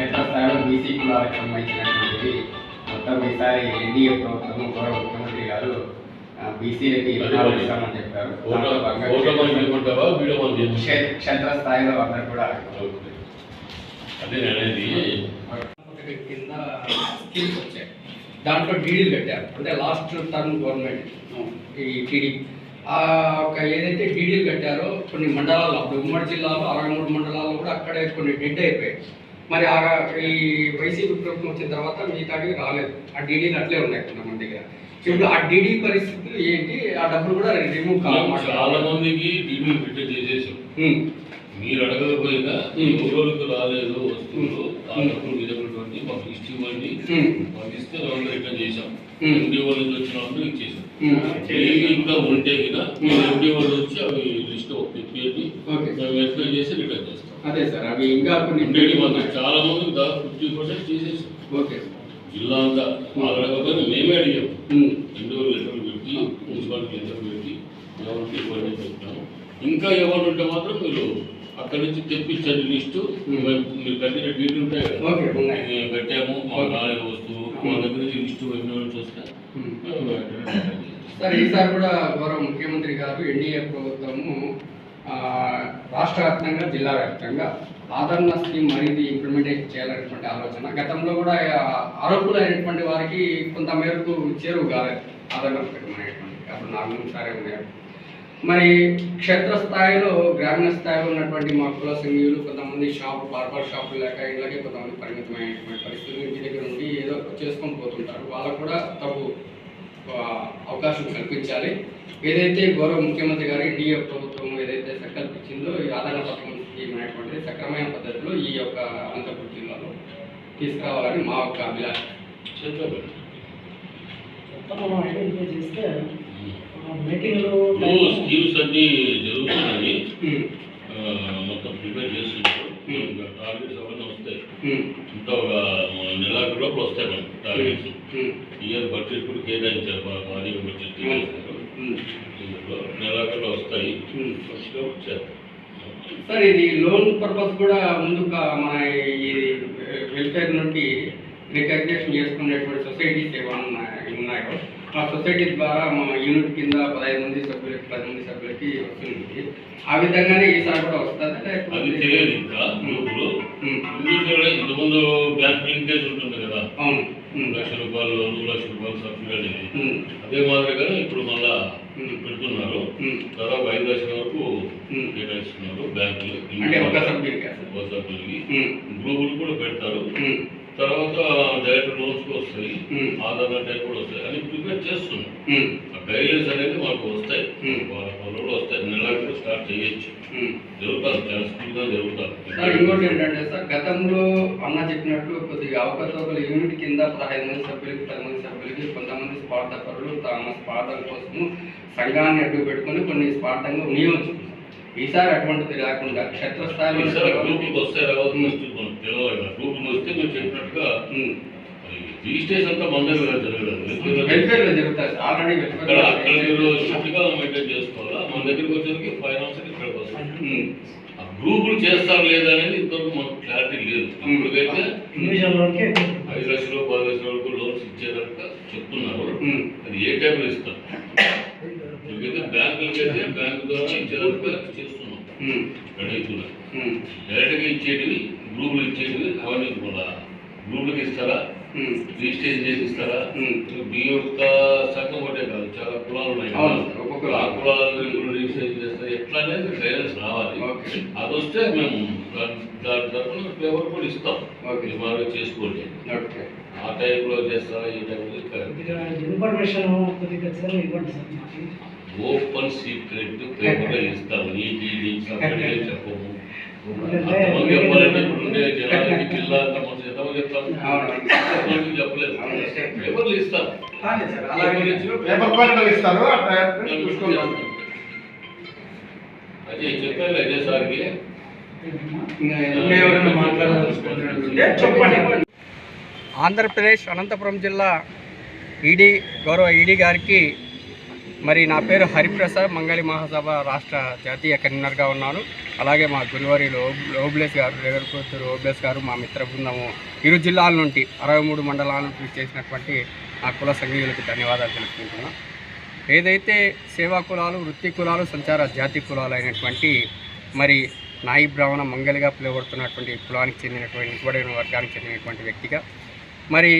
క్షేత్రస్థాయిలో బీసీ కులాలకు సంబంధించినటువంటిది మొత్తం ఈసారి ఎన్డీఏ ప్రభుత్వం గౌరవ ముఖ్యమంత్రి గారు బీసీలకి ఇస్తామని చెప్పారు. క్షేత్రస్థాయిలో అందరూ కూడా కింద స్కీమ్స్ వచ్చాయి. దాంట్లో డీడీలు పెట్టారు అంటే లాస్ట్ టర్మ్ గవర్నమెంట్ ఈ టీడీ. ఆ ఒక ఏదైతే డీడీలు కట్టారో కొన్ని మండలాల్లో ఉమ్మడి జిల్లాలో అరవై మూడు మండలాల్లో కూడా అక్కడే కొన్ని డెడ్ అయిపోయాయి. మరి ఆ ఈ వైసీపీ ప్రభుత్వం వచ్చిన తర్వాత మిగతావి రాలేదు. ఆ డీడీలు అట్లే ఉన్నాయి కొంతమంది దగ్గర. ఇప్పుడు ఆ డీడీ పరిస్థితి ఏంటి? ఆ డబ్బులు కూడా రిమూవ్ చాలా మందికి టీవీ ఫిట్ చేసేసాం. మీరు అడగకపోయినా. ఊరోళ్ళకి రాలేదు వస్తువులు ఆ డబ్బులు నిజమైనటువంటి మాకు లిస్ట్ ఇవ్వండి మాకు ఇస్తే రెండు రిటర్న్ చేసాం. ఎండి వాళ్ళు నుంచి వచ్చిన వాళ్ళు ఇచ్చేసాం. ఇంకా ఉంటే కదా మీరు ఎండి వాళ్ళు వచ్చి అవి లిస్ట్ తెప్పి ఓకే. మేము వెరిఫై చేసి రిటర్న్ చేస్తాం. అదే సార్ అవి ఇంకా కొన్ని ఉండేవి మాత్రం చాలా మంది దాదాపు ఫిఫ్టీ పర్సెంట్ చేసేసాం. ఓకే జిల్లా అంతా అడగకపోతే మేమే అడిగాం. రెండు లెటర్లు పెట్టి మున్సిపాలిటీ లెటర్ పెట్టి ఎవరికి ఇవ్వండి చెప్తాము ఇంకా ఎవరు ఉంటే మాత్రం మీరు అక్కడి నుంచి తెప్పించండి లిస్టు. మీరు కట్టిన డీటెయిల్ ఉంటాయి కదా. ఉన్నాయి. కట్టాము మాకు రాలేదు వస్తువు మా దగ్గర నుంచి లిస్టు ఎన్ని చేస్తాం. సార్ ఈసారి కూడా గౌరవ ముఖ్యమంత్రి గారు ఎన్డీఏ ప్రభుత్వము రాష్ట్ర వ్యాప్తంగా జిల్లా వ్యాప్తంగా ఆదరణ స్కీమ్ అనేది ఇంప్లిమెంటేషన్ చేయాలనేటువంటి ఆలోచన. గతంలో కూడా ఆ, అర్హులైనటువంటి వారికి కొంత మేరకు చేరువు కాలేదు ఆదరణ పథకం అనేటువంటి. అప్పుడు నాలుగు సారే ఉన్నారు మరి క్షేత్రస్థాయిలో గ్రామీణ స్థాయిలో ఉన్నటువంటి మా కుల సంఘీయులు కొంతమంది షాప్ బార్బర్ షాపులు లేక ఇళ్ళకి కొంతమంది పరిమితమైనటువంటి పరిస్థితులు ఇంటి దగ్గర ఉండి ఏదో చేసుకొని పోతుంటారు. వాళ్ళకు కూడా తగు అవకాశం కల్పించాలి. ఏదైతే గౌరవ ముఖ్యమంత్రి గారు ఎన్డీఏ ప్రభుత్వం ఏదైతే సంకల్పించిందో ఈ ఆదరణ పథకం స్కీమ్ అనేటువంటిది సక్రమైన పద్ధతిలో ఈ యొక్క అనంతపురం జిల్లాలో తీసుకురావాలని మా యొక్క అభిలాష. మీటింగ్లు అన్నీ జరుగుతున్నాయి. మొత్తం ప్రిపేర్ చేస్తున్నారు. ఇంకా టార్గెట్స్ అవన్నీ వస్తాయి. ఉమ్, ఇంకా ఒక నెలాఖరు లోపల వస్తాయి మనకి టార్గెట్స్ ఇయర్ బడ్జెట్ కూడా కేటాయించారు. మా భారీ బడ్జెట్ నెలాఖరులో వస్తాయి. ఉమ్. వచ్చినప్పుడు చేద్దాం. సార్ ఇది లోన్ పర్పస్ కూడా ముందుగా మన ఈ వెల్ఫేర్ నుండి రికగ్నేషన్ చేసుకునేటువంటి సొసైటీస్ ఏమన్నా ఉన్నాయో ఆ సొసైటీ ద్వారా మా యూనిట్ కింద పదహైదు మంది సభ్యులకి పది మంది సభ్యులకి వస్తుంది ఆ విధంగానే ఈసారి కూడా వస్తుంది. అది తెలియదు ఇంకా. గ్రూపులు ఇంతకుముందు బ్యాంక్ లింకేజ్ ఉంటుంది కదా. అవును. లక్షల రూపాయలు రెండు లక్షల రూపాయలు సబ్సిడీ అనేది అదే మాదిరిగా ఇప్పుడు మళ్ళా పెడుతున్నారు. దాదాపు ఐదు లక్షల వరకు. కేటాయిస్తున్నారు బ్యాంకులు. అంటే ఒక సభ్యులకి గ్రూపులు కూడా పెడతారు. తర్వాత డైరెక్ట్ లోన్స్ కూడా వస్తాయి ఆధార్ టైప్ కూడా వస్తాయి. అని ప్రిపేర్ చేస్తున్నాం. గైడ్లైన్స్ అనేది మాకు వస్తాయి. వాళ్ళ పనులు వస్తాయి. నెలకు స్టార్ట్ చేయొచ్చు. జరుగుతారు చాలా స్పీడ్గా జరుగుతారు సార్ ఇంకోటి ఏంటంటే సార్ గతంలో అన్న చెప్పినట్లు కొద్దిగా అవకతవకలు యూనిట్ కింద పదహైదు మంది సభ్యులకి పది మంది సభ్యులకి కొంతమంది స్వార్థపరులు తమ స్వార్థం కోసము సంఘాన్ని అడ్డు పెట్టుకొని కొన్ని స్వార్థంగా వినియోగించుకుంటారు ఈసారి అటువంటిది లేకుండా క్షేత్రస్థాయిలో ఈసారి గ్రూపులకు గ్రూపులు వస్తే మీరు చెప్పినట్టుగా రిజిస్ట్రేషన్ అంతా జరుగుతాయి. ఆల్రెడీ అక్కడ మెయింటైన్ చేసుకోవాలా? మన దగ్గరికి వచ్చేసరికి ఫైనాన్స్ ఇక్కడికి వస్తాయి ఉమ్. ఆ గ్రూపులు చేస్తారు లేదా అనేది ఇంతవరకు మనకు క్లారిటీ లేదు. ఇప్పటికైతే వరకే ఐదు లక్షలు పది లక్షల వరకు లోన్స్ ఇచ్చేదాకా చెప్తున్నారు. అది ఏ టైంలో ఇస్తారు? ఇప్పుడైతే బ్యాంకులకి అయితే బ్యాంకు ద్వారా ఇచ్చేదాకా ఉమ్. డైరెక్ట్గా ఇచ్చేటివి గ్రూపులు ఇచ్చేటివి అవన్నీ మన గ్రూపులకి ఇస్తారా. రిజిస్ట్రేషన్ చేసి ఇస్తారా. మీ యొక్క సంఘం ఒకటే కాదు చాలా కులాలు ఉన్నాయి. ఆ కులాలను రిజిస్ట్రేషన్ చేస్తారు ఎట్లా అనేది గైడెన్స్ రావాలి. అది వస్తే మేము దాని తరఫున పేపర్ కూడా ఇస్తాం. బాగా చేసుకోండి. ఓకే. ఆ టైంలో చేస్తారా ఈ టైంలో ఇన్ఫర్మేషన్ కొద్దిగా ఖచ్చితంగా ఇవ్వండి సార్ మాకు. ఓపెన్ సీక్రెట్ పేపర్ ఇస్తాం నీటి నీటి సపరేట్ చెప్పము ఎందుకంటే అంతమంది చెప్పాలంటే ఇప్పుడు ఉండే జనాలకి జిల్లా అంతా మనం ఎంతమంది చెప్తాం అవును. ఎంతమందికి చెప్పలేదు పేపర్లు ఇస్తాం కాదు సార్ పేపర్లు అలాగే ఇచ్చిన పేపర్ పైన ఇస్తారు అట్లా దాన్ని చూసుకుంటాం అదే చెప్పాను అదే సార్కి ఇంకా ఎవరైనా మాట్లాడాలనుకుంటున్నట్టుంటే చెప్పండి ఆంధ్రప్రదేశ్ అనంతపురం జిల్లా ఈడీ గౌరవ ఈడీ గారికి మరి నా పేరు హరిప్రసాద్ మంగళి మహాసభ రాష్ట్ర జాతీయ కన్వీనర్గా ఉన్నాను. అలాగే మా గురువారిలో ఓబ్లేస్ గారు రేగరకూతురు ఓబ్లేస్ గారు మా మిత్ర బృందము ఇరు జిల్లాల నుండి అరవై మూడు మండలాలను చేసినటువంటి నా కుల సంఘీయులకు ధన్యవాదాలు తెలుపుకుంటున్నాను ఏదైతే సేవా కులాలు వృత్తి కులాలు సంచార జాతి కులాలు అయినటువంటి మరి నాయి బ్రాహ్మణ మంగలిగా పిలువబడుతున్నటువంటి కులానికి చెందినటువంటి ఇవ్వబడిన వర్గానికి చెందినటువంటి వ్యక్తిగా మరి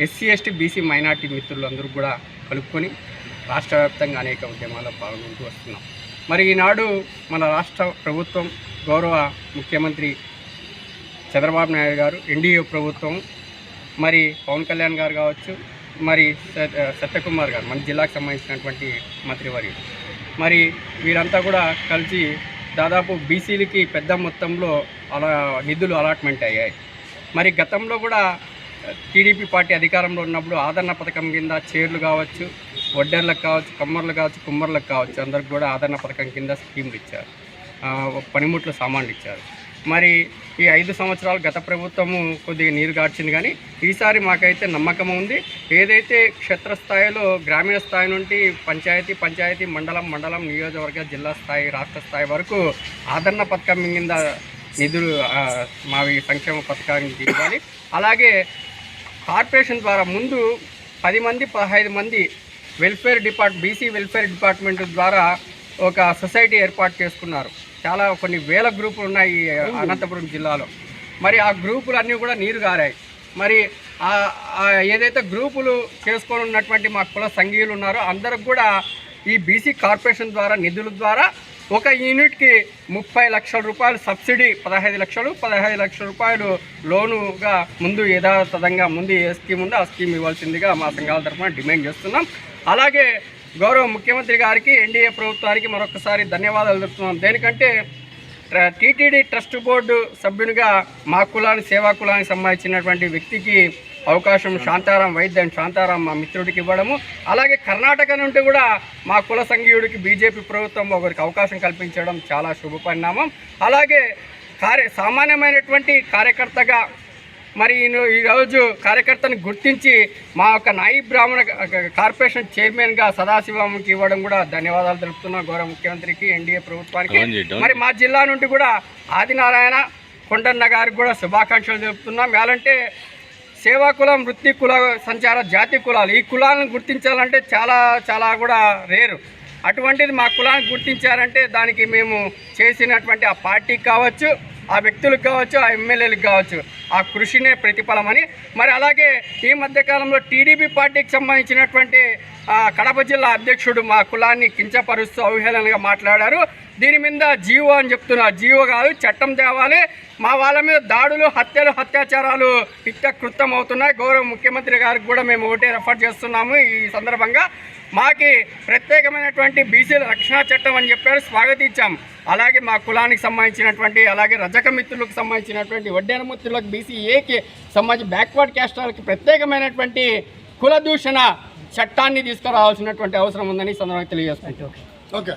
ఎస్సీ ఎస్టీ బీసీ మైనార్టీ మిత్రులందరూ కూడా కలుపుకొని రాష్ట్ర వ్యాప్తంగా అనేక ఉద్యమాల్లో పాల్గొంటూ వస్తున్నాం. మరి ఈనాడు మన రాష్ట్ర ప్రభుత్వం గౌరవ ముఖ్యమంత్రి చంద్రబాబు నాయుడు గారు ఎన్డీఏ ప్రభుత్వం మరి పవన్ కళ్యాణ్ గారు కావచ్చు మరి సత్- సత్యకుమార్ గారు మన జిల్లాకు సంబంధించినటువంటి మంత్రివర్యులు. మరి వీరంతా కూడా కలిసి దాదాపు బీసీలకి పెద్ద మొత్తంలో అలా నిధులు అలాట్మెంట్ అయ్యాయి. మరి గతంలో కూడా టీడీపీ పార్టీ అధికారంలో ఉన్నప్పుడు ఆదరణ పథకం కింద చీరలు కావచ్చు వడ్డర్లకు కావచ్చు కమ్మర్లు కావచ్చు కుమ్మర్లకు కావచ్చు అందరికి కూడా ఆదరణ పథకం కింద స్కీమ్లు ఇచ్చారు. పనిముట్లు సామాన్లు ఇచ్చారు. మరి ఈ ఐదు సంవత్సరాలు గత ప్రభుత్వము కొద్దిగా నీరు గార్చింది కానీ ఈసారి మాకైతే నమ్మకం ఉంది. ఏదైతే క్షేత్రస్థాయిలో గ్రామీణ స్థాయి నుండి పంచాయతీ పంచాయతీ మండలం మండలం నియోజకవర్గ జిల్లా స్థాయి రాష్ట్ర స్థాయి వరకు ఆదరణ పథకం కింద నిధులు మావి సంక్షేమ పథకానికి ఇవ్వాలి అలాగే కార్పొరేషన్ ద్వారా ముందు పది మంది పదహైదు మంది welfare depart BC welfare department ద్వారా ఒక సొసైటీ ఏర్పాటు చేసుకున్నారు. చాలా కొన్ని వేల గ్రూపులు ఉన్నాయి అనంతపురం జిల్లాలో. మరి ఆ గ్రూపులు అన్నీ కూడా నీరు గారాయి. మరి ఏదైతే గ్రూపులు చేసుకొని ఉన్నటువంటి మా కుల సంఘీయులు ఉన్నారో అందరికి కూడా ఈ బీసీ కార్పొరేషన్ ద్వారా నిధుల ద్వారా ఒక యూనిట్కి ముప్పై లక్షల రూపాయలు సబ్సిడీ పదహైదు లక్షలు పదహైదు లక్షల రూపాయలు లోనుగా ముందు యథాతథంగా ముందు ఏ స్కీమ్ ఉందో ఆ స్కీమ్ ఇవ్వాల్సిందిగా మా సంఘాల తరఫున డిమాండ్ చేస్తున్నాం. అలాగే గౌరవ ముఖ్యమంత్రి గారికి ఎన్డీఏ ప్రభుత్వానికి మరొకసారి ధన్యవాదాలు తెలుపుతున్నాం. దేనికంటే టీటీడీ ట్రస్ట్ బోర్డు సభ్యునిగా మా కులానికి సేవా కులానికి సంబంధించినటువంటి వ్యక్తికి అవకాశం శాంతారాం వైద్యం శాంతారాం మా మిత్రుడికి ఇవ్వడము. అలాగే కర్ణాటక నుండి కూడా మా కుల సంఘీయుడికి బీజేపీ ప్రభుత్వం ఒకరికి అవకాశం కల్పించడం చాలా శుభ పరిణామం అలాగే కార్య సామాన్యమైనటువంటి కార్యకర్తగా మరి ఈరోజు కార్యకర్తని గుర్తించి మా యొక్క నాయి బ్రాహ్మణ కార్పొరేషన్ చైర్మన్గా సదాశివంకి ఇవ్వడం కూడా ధన్యవాదాలు తెలుపుతున్నాం గౌరవ ముఖ్యమంత్రికి ఎన్డీఏ ప్రభుత్వానికి. మరి మా జిల్లా నుండి కూడా ఆదినారాయణ కొండన్న గారికి కూడా శుభాకాంక్షలు తెలుపుతున్నాం. ఎలాంటే సేవా కులం వృత్తి కుల సంచార జాతి కులాలు ఈ కులాలను గుర్తించాలంటే చాలా చాలా కూడా రేరు. అటువంటిది మా కులాన్ని గుర్తించారంటే దానికి మేము చేసినటువంటి ఆ పార్టీకి కావచ్చు ఆ వ్యక్తులకు కావచ్చు ఆ ఎమ్మెల్యేలకు కావచ్చు ఆ కృషినే ప్రతిఫలమని. మరి అలాగే ఈ మధ్యకాలంలో టీడీపీ పార్టీకి సంబంధించినటువంటి కడప జిల్లా అధ్యక్షుడు మా కులాన్ని కించపరుస్తూ అవహేళనగా మాట్లాడారు. దీని మీద జీవో అని చెప్తున్నా జీవో కాదు చట్టం తేవాలి. మా వాళ్ళ మీద దాడులు హత్యలు అత్యాచారాలు కృత్యం అవుతున్నాయి గౌరవ ముఖ్యమంత్రి గారికి కూడా మేము ఒకటే రెఫర్ చేస్తున్నాము ఈ సందర్భంగా. మాకి ప్రత్యేకమైనటువంటి బీసీల రక్షణ చట్టం అని చెప్పారు స్వాగతించాం. అలాగే మా కులానికి సంబంధించినటువంటి అలాగే రజక మిత్రులకు సంబంధించినటువంటి వడ్డేన మిత్రులకు బీసీ ఏకి సంబంధించి బ్యాక్వర్డ్ క్యాస్ట్ వాళ్ళకి ప్రత్యేకమైనటువంటి కుల దూషణ చట్టాన్ని తీసుకురావాల్సినటువంటి అవసరం ఉందని సందర్భంగా తెలియజేస్తున్నాం ఓకే